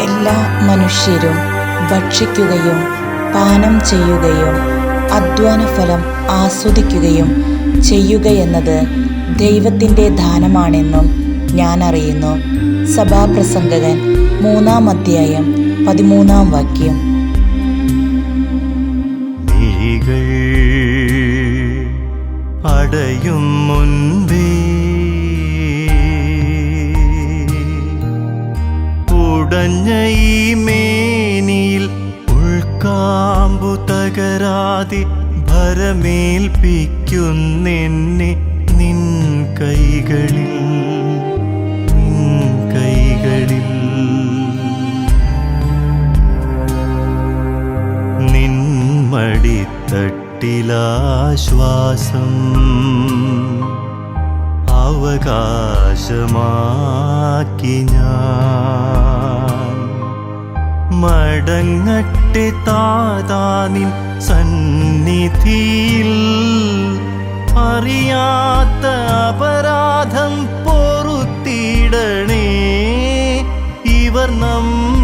എല്ലാ മനുഷ്യരും ഭക്ഷിക്കുകയും പാനം ചെയ്യുകയും അധ്വാനഫലം ആസ്വദിക്കുകയും ചെയ്യുകയെന്നത് ദൈവത്തിന്റെ ദാനമാണെന്നും ഞാൻ അറിയുന്നു. സഭാപ്രസംഗകൻ മൂന്നാം അധ്യായം പതിമൂന്നാം വാക്യം. പടയും മുൻപ് ഉടഞ്ഞ ഈ മേനിയിൽ ഉൾക്കാമ്പു തകരാതെ ഭരമേൽപ്പിക്കുന്നെന്നെ നിൻ കൈകളിൽ നിൻ കൈകളിൽ. നിൻമടിത്തട്ടിലാശ്വാസം അവകാശമാക്കി ഞാൻ. മടങ്ങട്ടെ താതാനിൻ സന്നിധിയിൽ. അറിയാത്ത അപരാധം പൊറുത്തിടണേ. ഇവർ നമ്മ